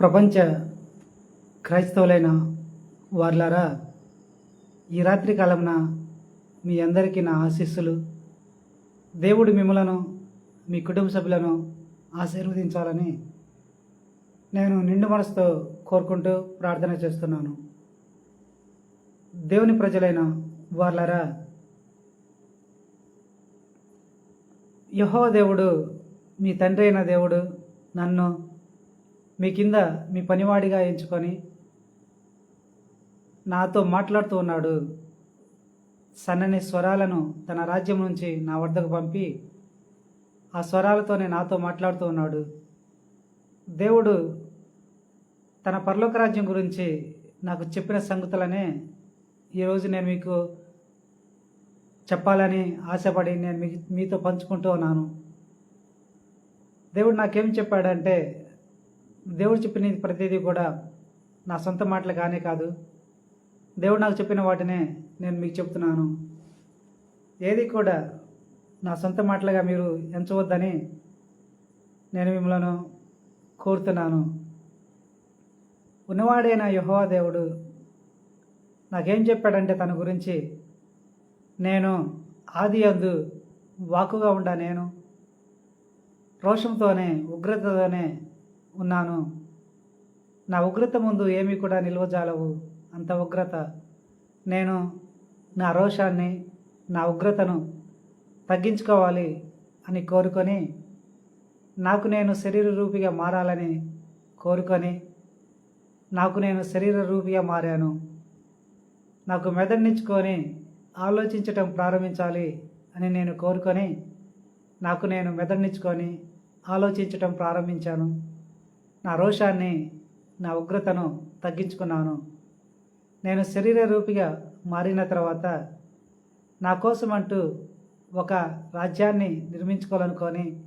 ప్రపంచ క్రైస్తవులైన వార్లారా ఈ రాత్రి కాలంన మీ అందరికీ నా ఆశీస్సులు. దేవుడు మిమ్మలను మీ కుటుంబ సభ్యులను ఆశీర్వదించాలని నేను నిండు మనసుతో కోరుకుంటూ ప్రార్థన చేస్తున్నాను. దేవుని ప్రజలైన వార్లారా యహో దేవుడు మీ తండ్రి అయిన దేవుడు నన్ను మీ కింద మీ పనివాడిగా ఎంచుకొని నాతో మాట్లాడుతూ ఉన్నాడు. సన్నని స్వరాలను తన రాజ్యం నుంచి నా వద్దకు పంపి ఆ స్వరాలతోనే నాతో మాట్లాడుతూ ఉన్నాడు. దేవుడు తన పరలోక రాజ్యం గురించి నాకు చెప్పిన సంగతులనే ఈరోజు నేను మీకు చెప్పాలని ఆశపడి నేను మీ మీతో పంచుకుంటూ ఉన్నాను. దేవుడు నాకేం చెప్పాడంటే దేవుడు చెప్పిన ప్రతిదీ కూడా నా సొంత మాటలు కానే కాదు. దేవుడు నాకు చెప్పిన వాటినే నేను మీకు చెప్తున్నాను. ఏది కూడా నా సొంత మాటలుగా మీరు ఎంచవద్దని నేను మిమ్మల్ని కోరుతున్నాను. ఉన్నవాడైన యహోవా దేవుడు నాకేం చెప్పాడంటే తన గురించి నేను ఆది అందు వాకుగా ఉండా నేను. రోషంతోనే ఉగ్రతతోనే ఉన్నాను. నా ఉగ్రత ముందు ఏమీ కూడా నిల్వజాలవు. అంత ఉగ్రత. నేను నా రోషాన్ని నా ఉగ్రతను తగ్గించుకోవాలి అని కోరుకొని నాకు నేను శరీర రూపిగా మారాలని కోరుకొని నాకు నేను శరీర రూపిగా మారాను. నాకు మెదడునిచ్చుకొని ఆలోచించటం ప్రారంభించాలి అని నేను కోరుకొని నాకు నేను మెదడునిచ్చుకొని ఆలోచించటం ప్రారంభించాను. నా రోషాన్ని నా ఉగ్రతను తగ్గించుకున్నాను. నేను శరీర రూపిగా మారిన తర్వాత నా కోసం అంటూ ఒక రాజ్యాన్ని నిర్మించుకోవాలనుకొని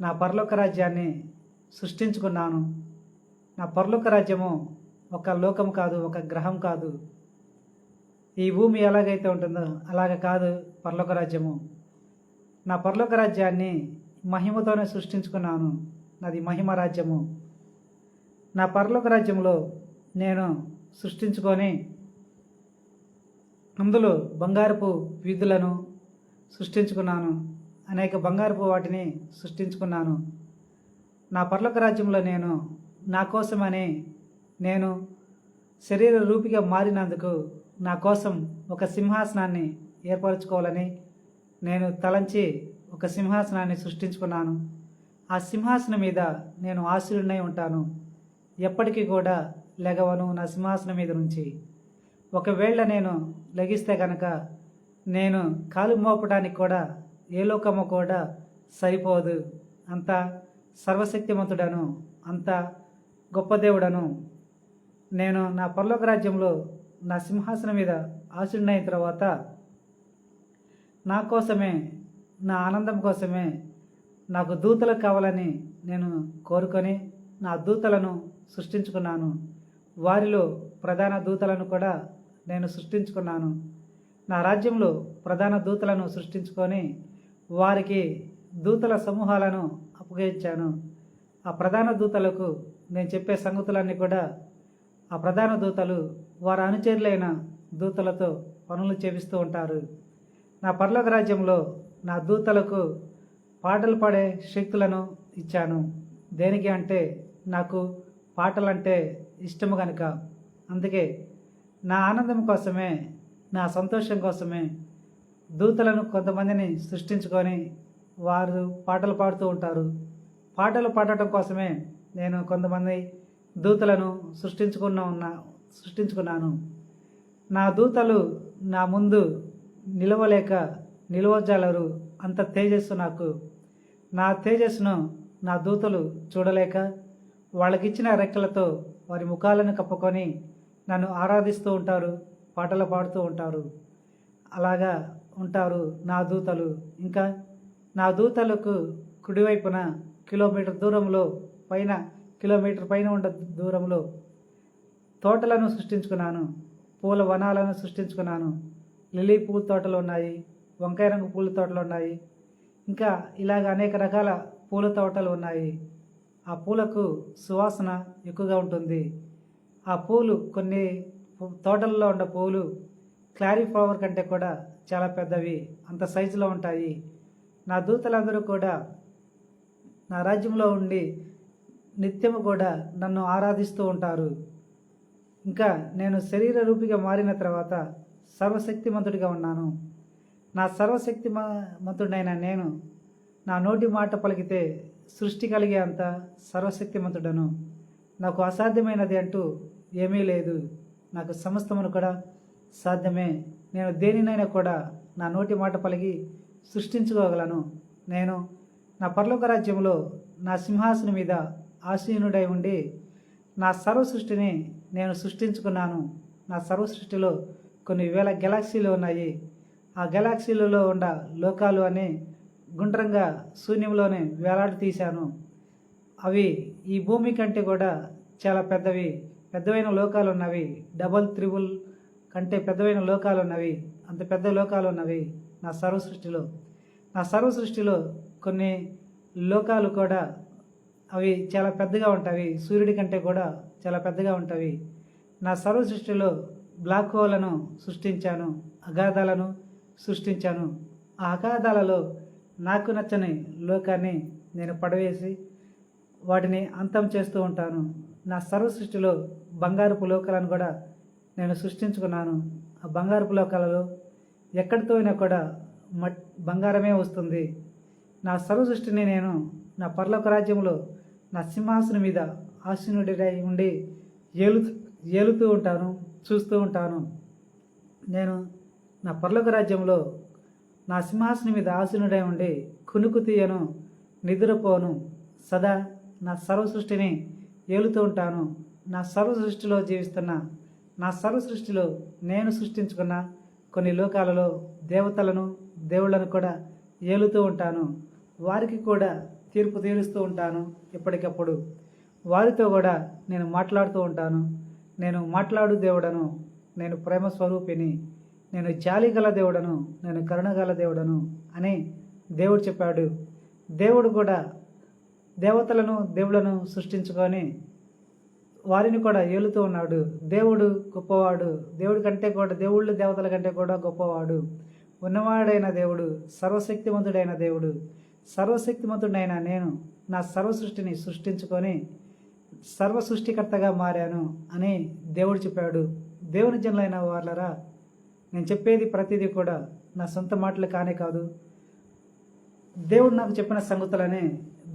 నా పరలోక రాజ్యాన్ని సృష్టించుకున్నాను. నా పరలోక రాజ్యము ఒక లోకం కాదు ఒక గ్రహం కాదు. ఈ భూమి ఎలాగైతే ఉంటుందో అలాగ కాదు పరలోక రాజ్యము. నా పరలోక రాజ్యాన్ని మహిమతోనే సృష్టించుకున్నాను. నాది మహిమ రాజ్యము. నా పరలోక రాజ్యంలో నేను సృష్టించుకొని అందులో బంగారపు వీధులను సృష్టించుకున్నాను. అనేక బంగారపు వాటిని సృష్టించుకున్నాను. నా పర్లోక రాజ్యంలో నేను నా కోసమని నేను శరీర రూపిగా మారినందుకు నా కోసం ఒక సింహాసనాన్ని ఏర్పరచుకోవాలని నేను తలంచి ఒక సింహాసనాన్ని సృష్టించుకున్నాను. ఆ సింహాసనం మీద నేను ఆశీర్ణై ఉంటాను. ఎప్పటికీ కూడా లెగవను నా సింహాసనం మీద నుంచి. ఒకవేళ నేను లెగిస్తే కనుక నేను కాలు మోపడానికి కూడా ఏ లోకము కూడా సరిపోదు. అంత సర్వశక్తిమంతుడను అంత గొప్ప దేవుడను నేను నా పరలోక రాజ్యంలో నా సింహాసనం మీద ఆశీర్ణైన తర్వాత నా కోసమే నా ఆనందం కోసమే నాకు దూతలు కావాలని నేను కోరుకొని నా దూతలను సృష్టించుకున్నాను. వారిలో ప్రధాన దూతలను కూడా నేను సృష్టించుకున్నాను. నా రాజ్యంలో ప్రధాన దూతలను సృష్టించుకొని వారికి దూతల సమూహాలను అప్పగించాను. ఆ ప్రధాన దూతలకు నేను చెప్పే సంగతులన్నీ కూడా ఆ ప్రధాన దూతలు వారి అనుచరులైన దూతలతో పనులు చేపిస్తూ ఉంటారు. నా పర్లోక రాజ్యంలో నా దూతలకు పాటలు పాడే శక్తులను ఇచ్చాను. దేనికి అంటే నాకు పాటలంటే ఇష్టము కనుక అందుకే నా ఆనందం కోసమే నా సంతోషం కోసమే దూతలను కొంతమందిని సృష్టించుకొని వారు పాటలు పాడుతూ ఉంటారు. పాటలు పాడటం కోసమే నేను కొంతమంది దూతలను సృష్టించుకున్న ఉన్న సృష్టించుకున్నాను. నా దూతలు నా ముందు నిలవలేక నిలవజాలరు అంత తేజస్సు నాకు. నా తేజస్సును నా దూతలు చూడలేక వాళ్ళకిచ్చిన రెక్కలతో వారి ముఖాలను కప్పుకొని నన్ను ఆరాధిస్తూ ఉంటారు పాటలు పాడుతూ ఉంటారు. అలాగా ఉంటారు నా దూతలు. ఇంకా నా దూతలకు కుడివైపున కిలోమీటర్ దూరంలో పైన కిలోమీటర్ పైన ఉన్న దూరంలో తోటలను సృష్టించుకున్నాను పూల వనాలను సృష్టించుకున్నాను. లిలీ పూల తోటలు ఉన్నాయి వంకాయ రంగు పూల తోటలు ఉన్నాయి. ఇంకా ఇలాగ అనేక రకాల పూల తోటలు ఉన్నాయి. ఆ పూలకు సువాసన ఎక్కువగా ఉంటుంది. ఆ పూలు కొన్ని తోటల్లో ఉన్న పూలు క్లారీఫ్లవర్ కంటే కూడా చాలా పెద్దవి. అంత సైజులో ఉంటాయి. నా దూతలందరూ కూడా నా రాజ్యంలో ఉండి నిత్యము కూడా నన్ను ఆరాధిస్తూ ఉంటారు. ఇంకా నేను శరీర రూపిగా మారిన తర్వాత సర్వశక్తిమంతుడిగా ఉన్నాను. నా సర్వశక్తి మంతుడైన నేను నా నోటి మాట పలికితే సృష్టి కలిగే అంత సర్వశక్తిమంతుడను. నాకు అసాధ్యమైనది అంటూ ఏమీ లేదు. నాకు సమస్తమును కూడా సాధ్యమే. నేను దేనినైనా కూడా నా నోటి మాట పలికి సృష్టించుకోగలను. నేను నా పర్లోక రాజ్యంలో నా సింహాసనం మీద ఆసీనుడై ఉండి నా సర్వ సృష్టిని నేను సృష్టించుకున్నాను. నా సర్వ సృష్టిలో కొన్ని వేల గెలాక్సీలు ఉన్నాయి. ఆ గెలాక్సీలలో ఉన్న లోకాలు అనే గుండ్రంగా శూన్యంలోనే వేలాడి తీశాను. అవి ఈ భూమి కంటే కూడా చాలా పెద్దవి. పెద్దవైన లోకాలు ఉన్నవి డబల్ త్రిబుల్ కంటే పెద్దవైన లోకాలు ఉన్నవి అంత పెద్ద లోకాలు ఉన్నవి నా సర్వ సృష్టిలో. నా సర్వ సృష్టిలో కొన్ని లోకాలు కూడా అవి చాలా పెద్దగా ఉంటాయి. సూర్యుడి కంటే కూడా చాలా పెద్దగా ఉంటాయి. నా సర్వ సృష్టిలో బ్లాక్ హోలను సృష్టించాను. అగాధాలను సృష్టించాను. ఆ అగాధాలలో నాకు నచ్చని లోకాన్ని నేను పడవేసి వాటిని అంతం చేస్తూ ఉంటాను. నా సర్వ సృష్టిలో బంగారపు లోకాలను కూడా నేను సృష్టించుకున్నాను. ఆ బంగారపు లోకాలలో ఎక్కడితో అయినా కూడా మట్ బంగారమే వస్తుంది. నా సర్వ సృష్టిని నేను నా పర్లోక రాజ్యంలో నా సింహాసనం మీద ఆసీనుడిగా ఉండి ఏలు ఏలుతూ ఉంటాను చూస్తూ ఉంటాను. నేను నా పర్లోక రాజ్యంలో నా సింహాసనం మీద ఆసీనుడై ఉండి కునుకు తీయను నిద్రపోను. సదా నా సర్వ సృష్టిని ఏలుతూ ఉంటాను. నా సర్వ సృష్టిలో జీవిస్తున్న నా సర్వ సృష్టిలో నేను సృష్టించుకున్న కొన్ని లోకాలలో దేవతలను దేవుళ్ళను కూడా ఏలుతూ ఉంటాను. వారికి కూడా తీర్పు తీరుస్తూ ఉంటాను ఎప్పటికప్పుడు. వారితో కూడా నేను మాట్లాడుతూ ఉంటాను. నేను మాట్లాడు దేవుడను నేను ప్రేమ స్వరూపిని నేను జాలి గల దేవుడను నేను కరుణగల దేవుడను అని దేవుడు చెప్పాడు. దేవుడు కూడా దేవతలను దేవులను సృష్టించుకొని వారిని కూడా ఏలుతూ ఉన్నాడు. దేవుడు గొప్పవాడు. దేవుడి కంటే కూడా దేవుళ్ళు దేవతల కంటే కూడా గొప్పవాడు. ఉన్నవాడైన దేవుడు సర్వశక్తిమంతుడైన దేవుడు. సర్వశక్తిమంతుడైన నేను నా సర్వ సృష్టిని సృష్టించుకొని సర్వ సృష్టికర్తగా మారాను అని దేవుడు చెప్పాడు. దేవుని జనులైన వాళ్ళరా నేను చెప్పేది ప్రతిదీ కూడా నా సొంత మాటలు కానే కాదు. దేవుడు నాకు చెప్పిన సంగతులనే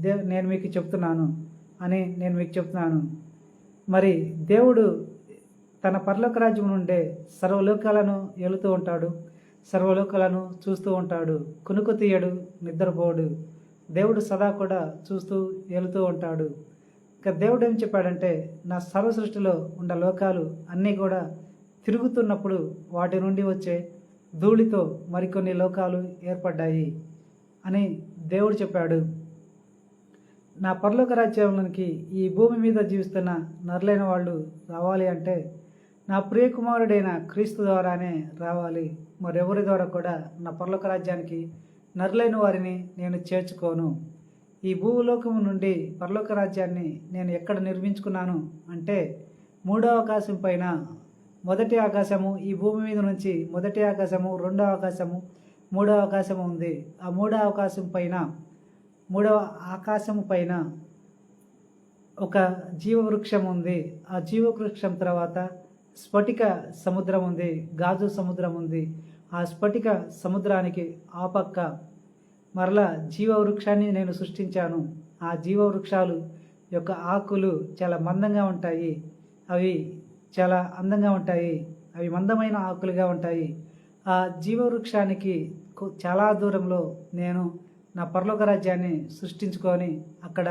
దే నేను మీకు చెప్తున్నాను అని నేను మీకు చెప్తున్నాను. మరి దేవుడు తన పర్లోక రాజ్యం నుండే సర్వలోకాలను ఏలుతూ ఉంటాడు సర్వలోకాలను చూస్తూ ఉంటాడు కునుకు తీయడు నిద్రపోడు. దేవుడు సదా కూడా చూస్తూ ఏలుతూ ఉంటాడు. ఇక దేవుడు ఏం చెప్పాడంటే నా సర్వ సృష్టిలో ఉన్న లోకాలు అన్నీ కూడా తిరుగుతున్నప్పుడు వాటి నుండి వచ్చే ధూళితో మరికొన్ని లోకాలు ఏర్పడ్డాయి అని దేవుడు చెప్పాడు. నా పరలోక రాజ్యంలోనికి ఈ భూమి మీద జీవిస్తున్న నరులైన వాళ్ళు రావాలి అంటే నా ప్రియకుమారుడైన క్రీస్తు ద్వారానే రావాలి. మరెవరి ద్వారా కూడా నా పరలోక రాజ్యానికి నరులైన వారిని నేను చేర్చుకోను. ఈ భూలోకము నుండి పరలోక రాజ్యాన్ని నేను ఎక్కడ నిర్మించుకున్నాను అంటే మూడో అవకాశం పైన మొదటి ఆకాశము ఈ భూమి మీద నుంచి మొదటి ఆకాశము రెండో ఆకాశము మూడో ఆకాశము ఉంది. ఆ మూడో ఆకాశం పైన మూడవ ఆకాశము పైన ఒక జీవవృక్షం ఉంది. ఆ జీవవృక్షం తర్వాత స్ఫటిక సముద్రం ఉంది గాజు సముద్రం ఉంది. ఆ స్ఫటిక సముద్రానికి ఆ పక్క మరలా జీవవృక్షాన్ని నేను సృష్టించాను. ఆ జీవవృక్షాలు యొక్క ఆకులు చాలా మందంగా ఉంటాయి. అవి చాలా అందంగా ఉంటాయి. అవి మందమైన ఆకులుగా ఉంటాయి. ఆ జీవవృక్షానికి చాలా దూరంలో నేను నా పరలోక రాజ్యాన్ని సృష్టించుకొని అక్కడ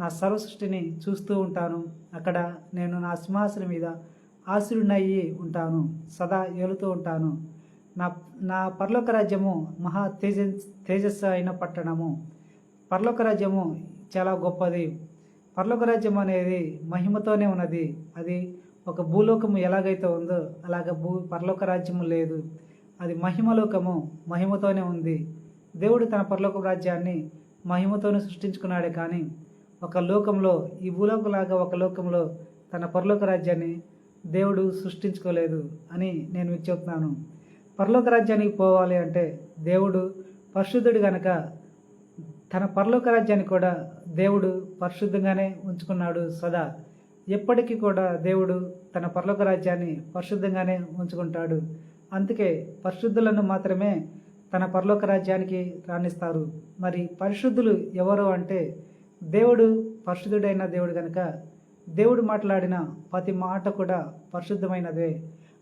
నా సర్వ సృష్టిని చూస్తూ ఉంటాను. అక్కడ నేను నా సింహాసనం మీద ఆశీర్ణయ్యి ఉంటాను. సదా ఏలుతూ ఉంటాను. నా నా పరలోక రాజ్యము మహా తేజ తేజస్సు అయిన పట్టణము. పరలోక రాజ్యము చాలా గొప్పది. పరలోక రాజ్యం అనేది మహిమతోనే ఉన్నది. అది ఒక భూలోకము ఎలాగైతే ఉందో అలాగ భూ పరలోక రాజ్యము లేదు. అది మహిమలోకము మహిమతోనే ఉంది. దేవుడు తన పరలోక రాజ్యాన్ని మహిమతోనే సృష్టించుకున్నాడే కానీ ఒక లోకంలో ఈ భూలోకలాగా ఒక లోకంలో తన పరలోక రాజ్యాన్ని దేవుడు సృష్టించుకోలేదు అని నేను మీకు చెప్తున్నాను. పరలోక రాజ్యానికి పోవాలి అంటే దేవుడు పరిశుద్ధుడు గనక తన పరలోక రాజ్యాన్ని కూడా దేవుడు పరిశుద్ధంగానే ఉంచుకున్నాడు సదా. ఎప్పటికీ కూడా దేవుడు తన పరలోక రాజ్యాన్ని పరిశుద్ధంగానే ఉంచుకుంటాడు. అందుకే పరిశుద్ధులను మాత్రమే తన పరలోక రాజ్యానికి రాణిస్తారు. మరి పరిశుద్ధులు ఎవరు అంటే దేవుడు పరిశుద్ధుడైన దేవుడు కనుక దేవుడు మాట్లాడిన ప్రతి మాట కూడా పరిశుద్ధమైనదే.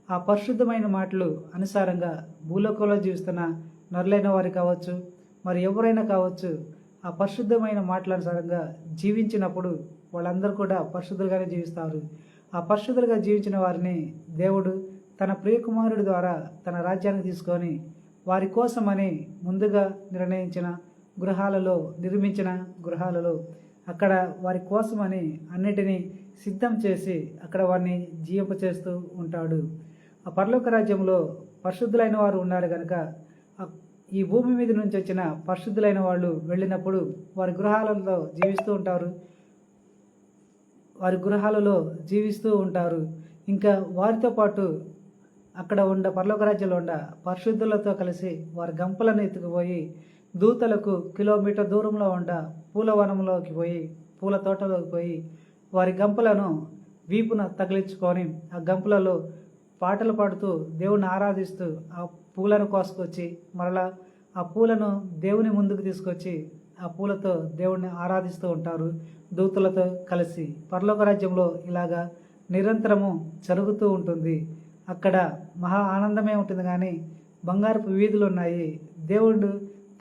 ఆ పరిశుద్ధమైన మాటలు అనుసారంగా భూలోకంలో జీవిస్తున్న నరులైన వారు కావచ్చు మరి ఎవరైనా కావచ్చు ఆ పరిశుద్ధమైన మాటల అనుసారంగా జీవించినప్పుడు వాళ్ళందరూ కూడా పరిశుద్ధులుగానే జీవిస్తారు. ఆ పరిశుద్ధులుగా జీవించిన వారిని దేవుడు తన ప్రియకుమారుడి ద్వారా తన రాజ్యానికి తీసుకొని వారి కోసమని ముందుగా నిర్ణయించిన గృహాలలో నిర్మించిన గృహాలలో అక్కడ వారి కోసమని అన్నిటినీ సిద్ధం చేసి అక్కడ వారిని జీవింపచేస్తూ ఉంటాడు. ఆ పరలోక రాజ్యంలో పరిశుద్ధులైన వారు ఉన్నారు కనుక ఈ భూమి మీద నుంచి వచ్చిన పరిశుద్ధులైన వాళ్ళు వెళ్ళినప్పుడు వారి గృహాలలో జీవిస్తూ ఉంటారు. వారి గృహాలలో జీవిస్తూ ఉంటారు. ఇంకా వారితో పాటు అక్కడ ఉండ పర్లోక రాజ్యంలో ఉండ పరిశుద్ధులతో కలిసి వారి గంపలను ఎత్తుకుపోయి దూతలకు కిలోమీటర్ దూరంలో ఉండ పూలవనంలోకి పోయి పూల తోటలోకి పోయి వారి గంపలను వీపున తగిలించుకొని ఆ గంపలలో పాటలు పాడుతూ దేవుని ఆరాధిస్తూ ఆ పూలను కోసుకొచ్చి మరలా ఆ పూలను దేవుని ముందుకు తీసుకొచ్చి ఆ పూలతో దేవుణ్ణి ఆరాధిస్తూ ఉంటారు. దూతలతో కలిసి పరలోక రాజ్యంలో ఇలాగా నిరంతరము జరుగుతూ ఉంటుంది. అక్కడ మహా ఆనందమే ఉంటుంది కానీ బంగారపు వీధులు ఉన్నాయి. దేవుడు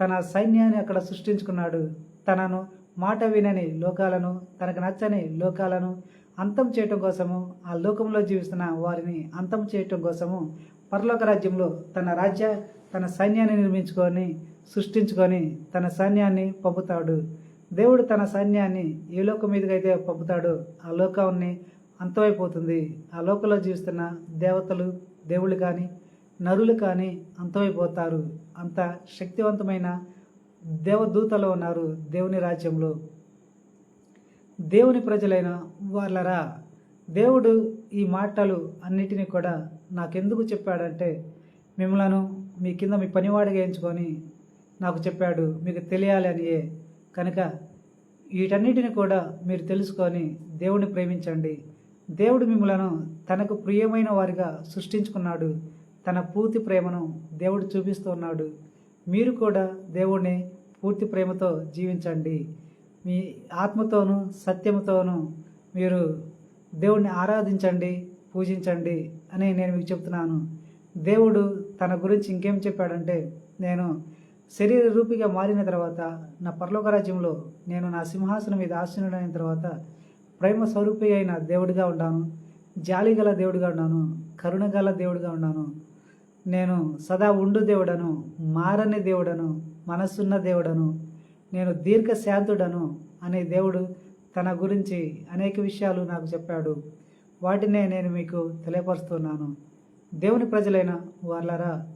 తన సైన్యాన్ని అక్కడ సృష్టించుకున్నాడు. తనను మాట వినని లోకాలను తనకు నచ్చని లోకాలను అంతం చేయటం కోసము ఆ లోకంలో జీవిస్తున్న వారిని అంతం చేయటం కోసము పరలోక రాజ్యంలో తన రాజ్య తన సైన్యాన్ని నిర్మించుకొని సృష్టించుకొని తన సైన్యాన్ని పంపుతాడు. దేవుడు తన సైన్యాన్ని ఏ లోకం మీదకి అయితే పంపుతాడో. ఆ లోకాన్ని అంతమైపోతుంది. ఆ లోకంలో జీవిస్తున్న దేవతలు దేవుళ్ళు కానీ నరులు కానీ అంతమైపోతారు. అంత శక్తివంతమైన దేవదూతలు ఉన్నారు దేవుని రాజ్యంలో. దేవుని ప్రజలైన వాళ్ళరా దేవుడు ఈ మాటలు అన్నిటినీ కూడా నాకెందుకు చెప్పాడంటే మిమ్మలను మీ కింద మీ పనివాడిగా ఎంచుకొని నాకు చెప్పాడు. మీకు తెలియాలి అనియే. కనుక వీటన్నిటిని కూడా మీరు తెలుసుకొని దేవుణ్ణి ప్రేమించండి. దేవుడు మిమ్మలను తనకు ప్రియమైన వారిగా సృష్టించుకున్నాడు. తన పూర్తి ప్రేమను దేవుడు చూపిస్తున్నాడు మీరు కూడా దేవుణ్ణి పూర్తి ప్రేమతో జీవించండి. మీ ఆత్మతోనూ సత్యముతోనూ మీరు దేవుణ్ణి ఆరాధించండి పూజించండి అని నేను మీకు చెప్తున్నాను. దేవుడు తన గురించి ఇంకేం చెప్పాడంటే నేను శరీర రూపిగా మారిన తర్వాత నా పరలోక రాజ్యంలో నేను నా సింహాసనం మీద ఆసీనుడైన తర్వాత ప్రేమ స్వరూపి అయిన దేవుడిగా ఉన్నాను. జాలి గల దేవుడిగా ఉన్నాను. కరుణ గల దేవుడిగా ఉన్నాను. నేను సదా ఉండు దేవుడను మారని దేవుడను మనస్సున్న దేవుడను నేను దీర్ఘ శాంతుడను అనే దేవుడు తన గురించి అనేక విషయాలు నాకు చెప్పాడు. వాటినే నేను మీకు తెలియపరుస్తున్నాను. దేవుని ప్రజలైన వాళ్ళరా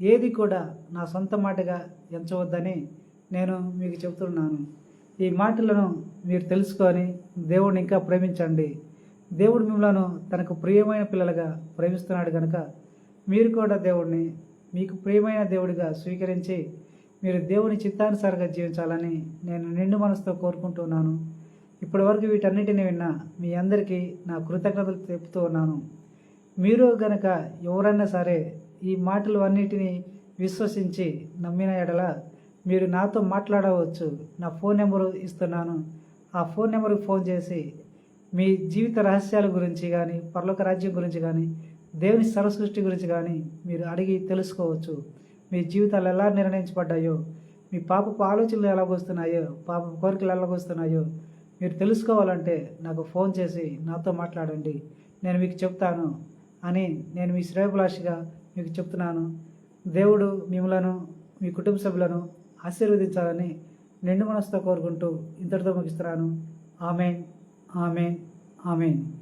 ఏది కూడా నా సొంత మాటగా ఎంచవద్దని నేను మీకు చెబుతున్నాను. ఈ మాటలను మీరు తెలుసుకొని దేవుడిని ఇంకా ప్రేమించండి. దేవుడు మిమ్మలను తనకు ప్రియమైన పిల్లలుగా ప్రేమిస్తున్నాడు కనుక మీరు కూడా దేవుడిని మీకు ప్రియమైన దేవుడిగా స్వీకరించి మీరు దేవుని చిత్తానుసారంగా జీవించాలని నేను నిండు మనసుతో కోరుకుంటున్నాను. ఇప్పటి వరకు వీటన్నిటిని విన్నా మీ అందరికీ నా కృతజ్ఞతలు చెప్తూ ఉన్నాను. మీరు గనక ఎవరైనా సరే ఈ మాటలు అన్నిటినీ విశ్వసించి నమ్మిన ఎడల మీరు నాతో మాట్లాడవచ్చు. నా ఫోన్ నెంబరు ఇస్తున్నాను. ఆ ఫోన్ నెంబర్కి ఫోన్ చేసి మీ జీవిత రహస్యాల గురించి కానీ పర్లోక రాజ్యం గురించి కానీ దేవుని సర్వసృష్టి గురించి కానీ మీరు అడిగి తెలుసుకోవచ్చు. మీ జీవితాలు ఎలా నిర్ణయించబడ్డాయో మీ పాపపు ఆలోచనలు ఎలాగొస్తున్నాయో పాప కోరికలు ఎలాగొస్తున్నాయో మీరు తెలుసుకోవాలంటే నాకు ఫోన్ చేసి నాతో మాట్లాడండి. నేను మీకు చెప్తాను అని నేను మీ శ్రేయభిలాషిగా మీకు చెప్తున్నాను. దేవుడు మిమ్మలను మీ కుటుంబ సభ్యులను ఆశీర్వదించాలని నిండు మనసుతో కోరుకుంటూ ఇంతటితో ముగిస్తున్నాను. Amen amen amen.